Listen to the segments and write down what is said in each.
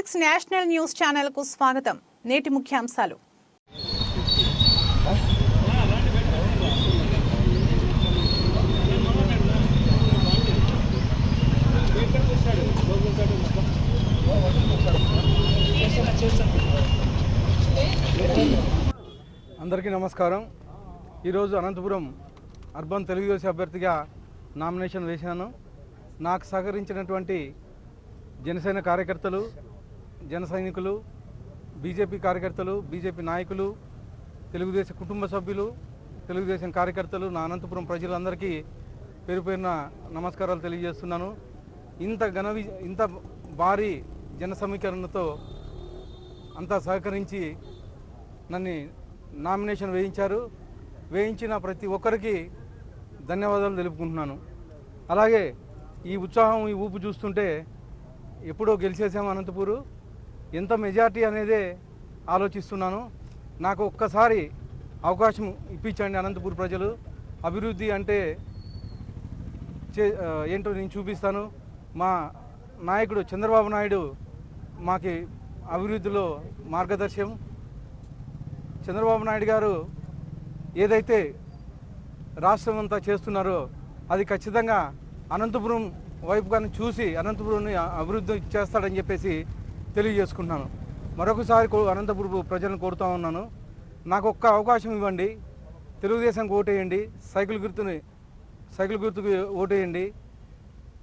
Six national news ఛానల్కు స్వాగతం. నేటి ముఖ్యాంశాలు. అందరికీ నమస్కారం. ఈరోజు అనంతపురం అర్బన్ తెలుగుదేశం అభ్యర్థిగా నామినేషన్ వేశాను. నాకు సహకరించినటువంటి జనసేన కార్యకర్తలు జన సైనికులు బీజేపీ కార్యకర్తలు బీజేపీ నాయకులు తెలుగుదేశం కుటుంబ సభ్యులు తెలుగుదేశం కార్యకర్తలు నా అనంతపురం ప్రజలందరికీ పేరు పేరున నమస్కారాలు తెలియజేస్తున్నాను. ఇంత ఘన ఇంత భారీ జన సమీకరణతో అంతా సహకరించి నన్ను నామినేషన్ వేయించారు. వేయించిన ప్రతి ఒక్కరికి ధన్యవాదాలు తెలుపుకుంటున్నాను. అలాగే ఈ ఉత్సాహం ఈ ఊపు చూస్తుంటే ఎప్పుడో గెలిచేసాము అనంతపూరు. ఎంత మెజార్టీ అనేది ఆలోచిస్తున్నాను. నాకు ఒక్కసారి అవకాశం ఇప్పించండి అనంతపూర్ ప్రజలు. అభివృద్ధి అంటే చే ఏంటో నేను చూపిస్తాను. మా నాయకుడు చంద్రబాబు నాయుడు మాకి అభివృద్ధిలో మార్గదర్శం. చంద్రబాబు నాయుడు గారు ఏదైతే రాష్ట్రం అంతా చేస్తున్నారో అది ఖచ్చితంగా అనంతపురం వైపు కానీ చూసి అనంతపురంని అభివృద్ధి చేస్తాడని చెప్పేసి తెలియజేసుకుంటున్నాను. మరొకసారి కో- అనంతపురం ప్రజలను కోరుతా ఉన్నాను. నాకు ఒక్క అవకాశం ఇవ్వండి. తెలుగుదేశంకి ఓటేయండి. సైకిల్ గుర్తుని సైకిల్ గుర్తుకు ఓటేయండి.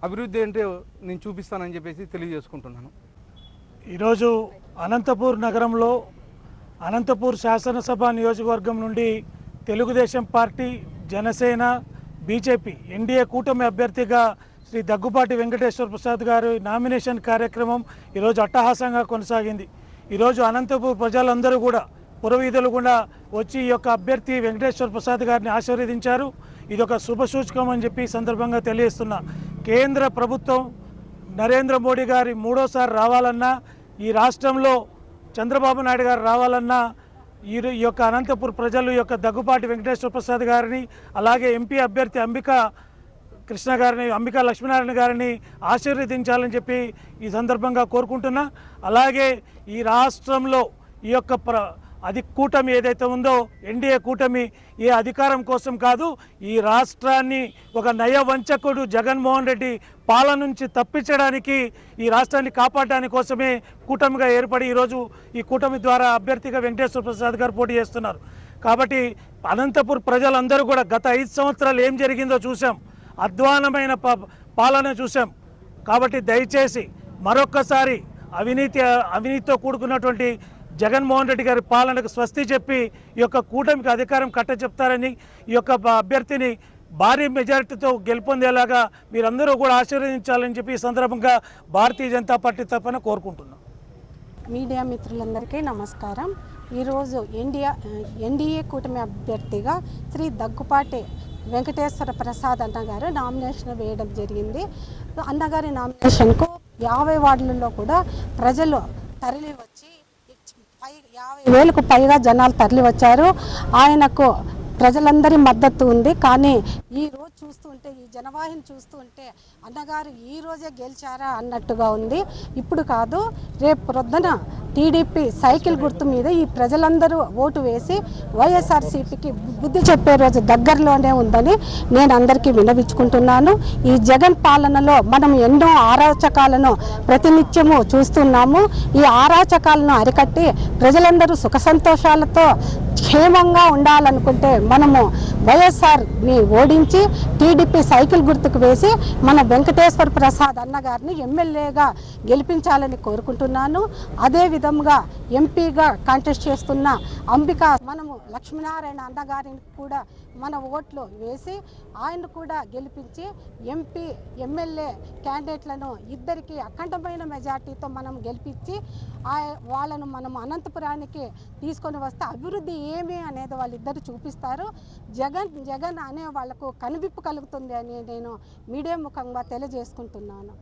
అభివృద్ధి ఏంటో నేను చూపిస్తానని చెప్పేసి తెలియజేసుకుంటున్నాను. ఈరోజు అనంతపూర్ నగరంలో అనంతపూర్ శాసనసభ నియోజకవర్గం నుండి Telugu Desam party Janasena BJP NDA కూటమి అభ్యర్థిగా శ్రీ దగ్గుపాటి వెంకటేశ్వర ప్రసాద్ గారి నామినేషన్ కార్యక్రమం ఈరోజు అట్టహాసంగా కొనసాగింది. ఈరోజు అనంతపూర్ ప్రజలందరూ కూడా పురవీధులు కూడా వచ్చి ఈ యొక్క అభ్యర్థి వెంకటేశ్వర ప్రసాద్ గారిని ఆశీర్వదించారు. ఇది ఒక శుభ సూచకం అని చెప్పి సందర్భంగా తెలియజేస్తున్నా. కేంద్ర ప్రభుత్వం నరేంద్ర మోడీ గారి మూడోసారి రావాలన్నా ఈ రాష్ట్రంలో చంద్రబాబు నాయుడు గారు రావాలన్నా ఈ యొక్క అనంతపూర్ ప్రజలు ఈ యొక్క దగ్గుపాటి వెంకటేశ్వర ప్రసాద్ గారిని అలాగే ఎంపీ అభ్యర్థి అంబిక కృష్ణ గారిని అంబికా లక్ష్మీనారాయణ గారిని ఆశీర్వదించాలని చెప్పి ఈ సందర్భంగా కోరుకుంటున్నా. అలాగే ఈ రాష్ట్రంలో ఈ యొక్క ప్ర అది కూటమి ఏదైతే ఉందో ఎన్డీఏ కూటమి ఏ అధికారం కోసం కాదు ఈ రాష్ట్రాన్ని ఒక నయ వంచకుడు జగన్మోహన్ రెడ్డి పాలన నుంచి తప్పించడానికి ఈ రాష్ట్రాన్ని కాపాడడానికి కోసమే కూటమిగా ఏర్పడి ఈరోజు ఈ కూటమి ద్వారా అభ్యర్థిగా వెంకటేశ్వర ప్రసాద్ గారు పోటీ చేస్తున్నారు. కాబట్టి అనంతపూర్ ప్రజలందరూ కూడా గత ఐదు సంవత్సరాలు ఏం జరిగిందో చూసాం అధ్వానమైన ప- పాలన చూసాం కాబట్టి దయచేసి మరొక్కసారి అవినీతి అవినీతితో కూడుకున్నటువంటి జగన్మోహన్ రెడ్డి గారి పాలనకు స్వస్తి చెప్పి ఈ యొక్క కూటమికి అధికారం కట్ట చెప్తారని ఈ యొక్క అభ్యర్థిని భారీ మెజారిటీతో గెలుపొందేలాగా మీరందరూ కూడా ఆశీర్వదించాలని చెప్పి ఈ సందర్భంగా భారతీయ జనతా పార్టీ తరఫున కోరుకుంటున్నాం. మీడియా మిత్రులందరికీ నమస్కారం. ఈరోజు ఇండియా ఎన్డీఏ కూటమి అభ్యర్థిగా శ్రీ దగ్గుపాటి వెంకటేశ్వర ప్రసాద్ అన్నగారు నామినేషన్ వేయడం జరిగింది. అన్నగారి నామినేషన్కు యాభై వార్డులలో కూడా ప్రజలు తరలి వచ్చి పై యాభై వేలకు పైగా జనాలు తరలి వచ్చారు ఆయనకు ప్రజలందరి మద్దతు ఉంది. కానీ ఈ రోజు చూస్తుంటే ఈ జనవాహిని చూస్తుంటే అన్నగారు ఈ రోజే గెలిచారా అన్నట్టుగా ఉంది. ఇప్పుడు కాదు రేపు ప్రొద్దున టీడీపీ సైకిల్ గుర్తు మీద ఈ ప్రజలందరూ ఓటు వేసి వైఎస్ఆర్సీపీకి బుద్ధి చెప్పే రోజు దగ్గరలోనే ఉందని నేను అందరికీ వినవించుకుంటున్నాను. ఈ జగన్ పాలనలో మనం ఎన్నో ఆరాచకాలను ప్రతినిత్యము చూస్తున్నాము. ఈ ఆరాచకాలను అరికట్టి ప్రజలందరూ సుఖ సంతోషాలతో క్షేమంగా ఉండాలనుకుంటే మనము వైఎస్ఆర్ని ఓడించి టీడీపీ సైకిల్ గుర్తుకు వేసి మన వెంకటేశ్వర ప్రసాద్ అన్నగారిని ఎమ్మెల్యేగా గెలిపించాలని కోరుకుంటున్నాను. అదే విధంగా ఎంపీగా కాంటెస్ట్ చేస్తున్న అంబిక మనము లక్ష్మీనారాయణ అన్నగారిని కూడా మన ఓట్లు వేసి ఆయన కూడా గెలిపించి ఎంపీ ఎమ్మెల్యే క్యాండిడేట్లను ఇద్దరికి అఖండమైన మెజార్టీతో మనం గెలిపించి ఆ- వాళ్ళను మనం అనంతపురానికి తీసుకొని వస్తే అభివృద్ధి ఏమి అనేది వాళ్ళిద్దరు చూపిస్తారు. జగన్ జగన్ అనే వాళ్ళకు కనువిప్పు కలుగుతుంది అని నేను మీడియా ముఖంగా తెలియజేసుకుంటున్నాను.